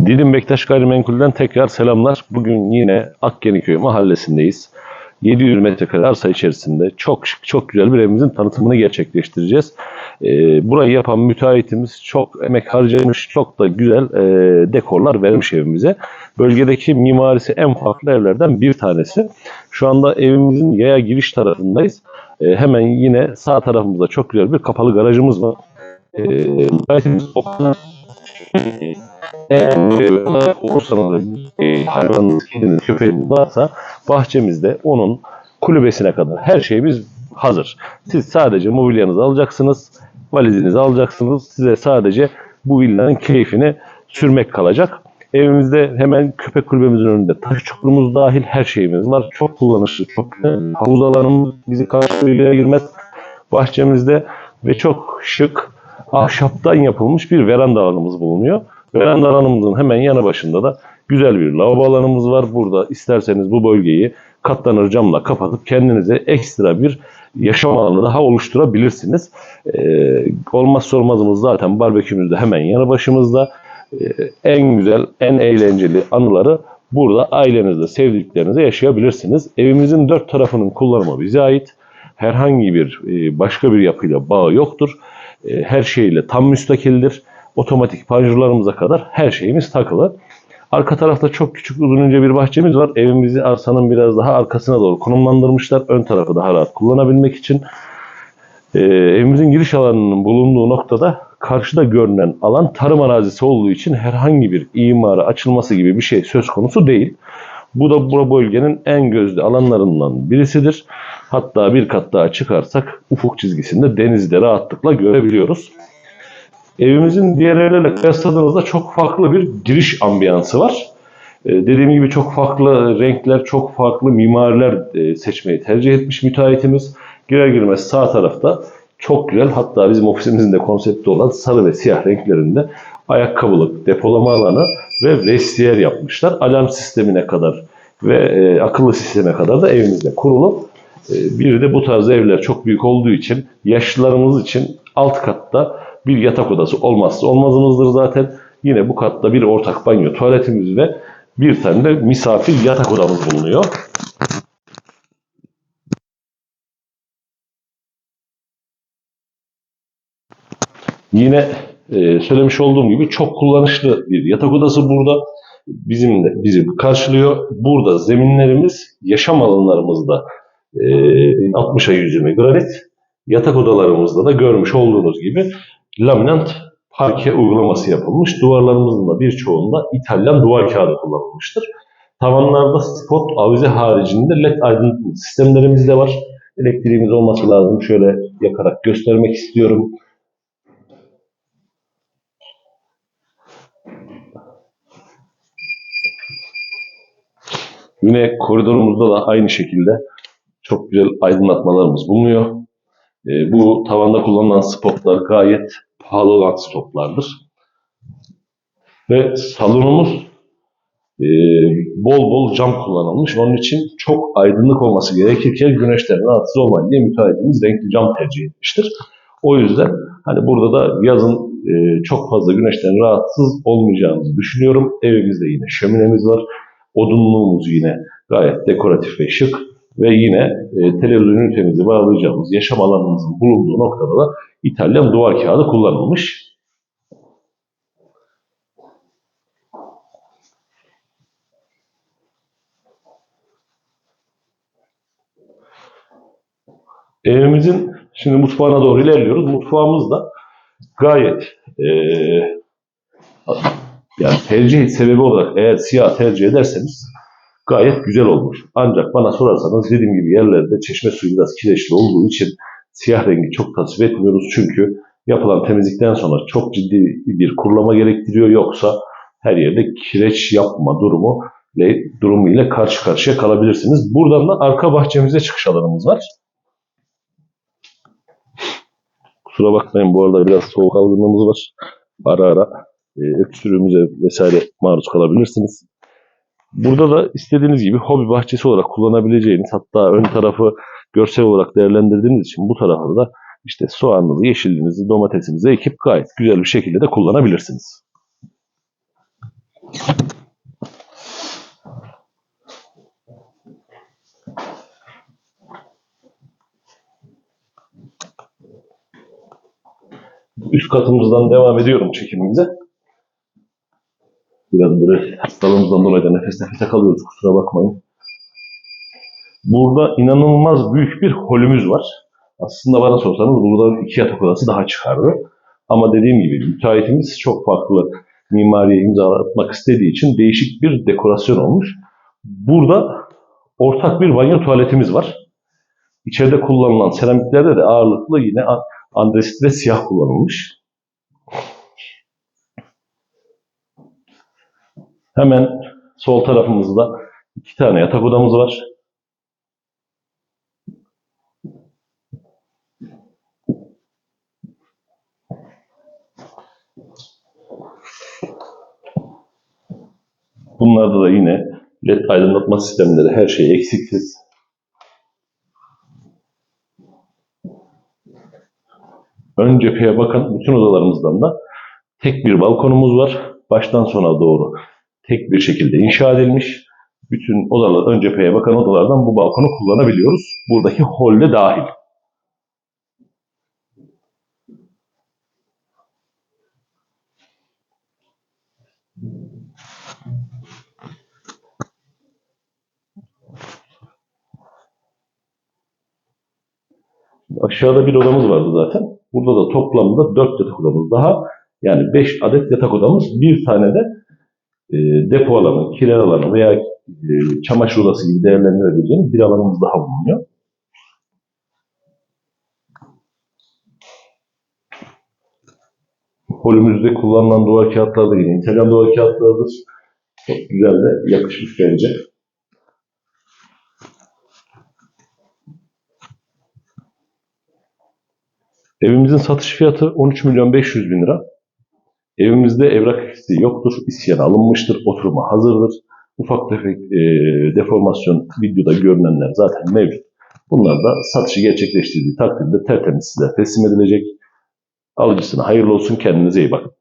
Didim Bektaş Gayrimenkul'den tekrar selamlar. Bugün yine Akkeniköy mahallesindeyiz. 700 metrekare arsa içerisinde çok şık, çok güzel bir evimizin tanıtımını gerçekleştireceğiz. Ee, burayı yapan müteahhitimiz çok emek harcamış, çok da güzel e, dekorlar vermiş evimize. Bölgedeki mimarisi en farklı evlerden bir tanesi. Şu anda evimizin yaya giriş tarafındayız. Ee, hemen yine sağ tarafımızda çok güzel bir kapalı garajımız var. Ee, eğer olursanız e, hayvanınız, kediniz, köpeğiniz varsa bahçemizde onun kulübesine kadar her şeyimiz hazır. Siz sadece mobilyanızı alacaksınız, valizinizi alacaksınız. Size sadece bu villanın keyfini sürmek kalacak. Evimizde hemen köpek kulübemizin önünde taş çukurumuz dahil her şeyimiz var. Çok kullanışlı, çok güzel. Havuz alanımız bizi karşılığıyla girmez. Bahçemizde ve çok şık ahşaptan yapılmış bir veranda alanımız bulunuyor. Veranda alanımızın hemen yanı başında da güzel bir lavabo alanımız var. Burada isterseniz bu bölgeyi katlanır camla kapatıp kendinize ekstra bir yaşam alanı daha oluşturabilirsiniz. Ee, olmazsa olmazımız zaten barbekümüz de hemen yanı başımızda. Ee, en güzel, en eğlenceli anıları burada ailenizle, sevdiklerinize yaşayabilirsiniz. Evimizin dört tarafının kullanımı bize ait. Herhangi bir e, başka bir yapıyla bağı yoktur. E, her şeyle tam müstakildir. Otomatik panjurlarımıza kadar her şeyimiz takılı. Arka tarafta çok küçük uzunca bir bahçemiz var. Evimizi arsanın biraz daha arkasına doğru konumlandırmışlar. Ön tarafı daha rahat kullanabilmek için. Ee, evimizin giriş alanının bulunduğu noktada karşıda görünen alan tarım arazisi olduğu için herhangi bir imara açılması gibi bir şey söz konusu değil. Bu da bu bölgenin en gözde alanlarından birisidir. Hatta bir kat daha çıkarsak ufuk çizgisinde denizde rahatlıkla görebiliyoruz. Evimizin diğer evlerle kıyasladığımızda çok farklı bir giriş ambiyansı var. Ee, dediğim gibi çok farklı renkler, çok farklı mimariler e, seçmeyi tercih etmiş müteahhitimiz. Girer girmez sağ tarafta çok güzel hatta bizim ofisimizin de konsepti olan sarı ve siyah renklerinde ayakkabılık, depolama alanı ve vestiyer yapmışlar. Alarm sistemine kadar ve e, akıllı sisteme kadar da evimizde kurulu. E, bir de bu tarz evler çok büyük olduğu için yaşlılarımız için alt katta bir yatak odası olmazsa olmazımızdır zaten. Yine bu katta bir ortak banyo, tuvaletimiz ve bir tane de misafir yatak odamız bulunuyor. Yine e, söylemiş olduğum gibi çok kullanışlı bir yatak odası burada. Bizim de bizi karşılıyor. Burada zeminlerimiz yaşam alanlarımızda 60'a 120 granit. Yatak odalarımızda da görmüş olduğunuz gibi laminant parke uygulaması yapılmış. Duvarlarımızın da birçoğunda İtalyan duvar kağıdı kullanılmıştır. Tavanlarda spot avize haricinde led aydınlatma sistemlerimiz de var. Elektriğimiz olması lazım. Şöyle yakarak göstermek istiyorum. Yine koridorumuzda da aynı şekilde çok güzel aydınlatmalarımız bulunuyor. E, bu tavanda kullanılan spotlar gayet pahalı olan spotlardır. Ve salonumuz e, bol bol cam kullanılmış. Onun için çok aydınlık olması gerekirken güneşten rahatsız olmayın diye müteahhitimiz renkli cam tercih etmiştir. O yüzden hani burada da yazın e, çok fazla güneşten rahatsız olmayacağımızı düşünüyorum. Evimizde yine şöminemiz var. Odunluğumuz yine gayet dekoratif ve şık. Ve yine e, televizyon ünitemizi bağlayacağımız yaşam alanımızın bulunduğu noktada da İtalyan duvar kağıdı kullanılmış. Evimizin şimdi mutfağına doğru ilerliyoruz. Mutfağımız da gayet e, yani tercih sebebi olarak eğer siyah tercih ederseniz gayet güzel olmuş. Ancak bana sorarsanız dediğim gibi yerlerde çeşme suyu biraz kireçli olduğu için siyah rengi çok tasvip etmiyoruz. Çünkü yapılan temizlikten sonra çok ciddi bir kurulama gerektiriyor. Yoksa her yerde kireç yapma durumu ile durumu ile karşı karşıya kalabilirsiniz. Buradan da arka bahçemize çıkış alanımız var. Kusura bakmayın bu arada biraz soğuk algınlığımız var. Ara ara e, öksürüğümüze vesaire maruz kalabilirsiniz. Burada da istediğiniz gibi hobi bahçesi olarak kullanabileceğiniz hatta ön tarafı görsel olarak değerlendirdiğiniz için bu tarafı da işte soğanınızı, yeşilliğinizi, domatesinizi ekip gayet güzel bir şekilde de kullanabilirsiniz. Üst katımızdan devam ediyorum çekimimize. Biraz böyle hastalığımızdan dolayı da nefes nefese kalıyoruz kusura bakmayın. Burada inanılmaz büyük bir holümüz var. Aslında bana sorsanız burada iki yatak odası daha çıkardı. Ama dediğim gibi müteahhitimiz çok farklı mimariye imza atmak istediği için değişik bir dekorasyon olmuş. Burada ortak bir banyo tuvaletimiz var. İçeride kullanılan seramiklerde de ağırlıklı yine andresit ve siyah kullanılmış. Hemen sol tarafımızda iki tane yatak odamız var. Bunlarda da yine led aydınlatma sistemleri her şey eksiksiz. Ön cepheye bakan bütün odalarımızdan da tek bir balkonumuz var. Baştan sona doğru tek bir şekilde inşa edilmiş. Bütün odalar, ön cepheye bakan odalardan bu balkonu kullanabiliyoruz. Buradaki holde dahil. Aşağıda bir odamız vardı zaten. Burada da toplamda 4 yatak odamız daha. Yani 5 adet yatak odamız. Bir tane de e, depo alanı, kiler alanı veya e, çamaşır odası gibi değerlendirebileceğiniz bir alanımız daha bulunuyor. Holümüzde kullanılan duvar kağıtları da yine İtalyan duvar kağıtlarıdır. Çok güzel de yakışmış bence. Evimizin satış fiyatı 13 milyon 500 bin lira. Evimizde evrak eksiği yoktur. İsyan alınmıştır. Oturuma hazırdır. Ufak tefek e, deformasyon videoda görünenler zaten mevcut. Bunlar da satışı gerçekleştirdiği takdirde tertemiz size teslim edilecek. Alıcısına hayırlı olsun. Kendinize iyi bakın.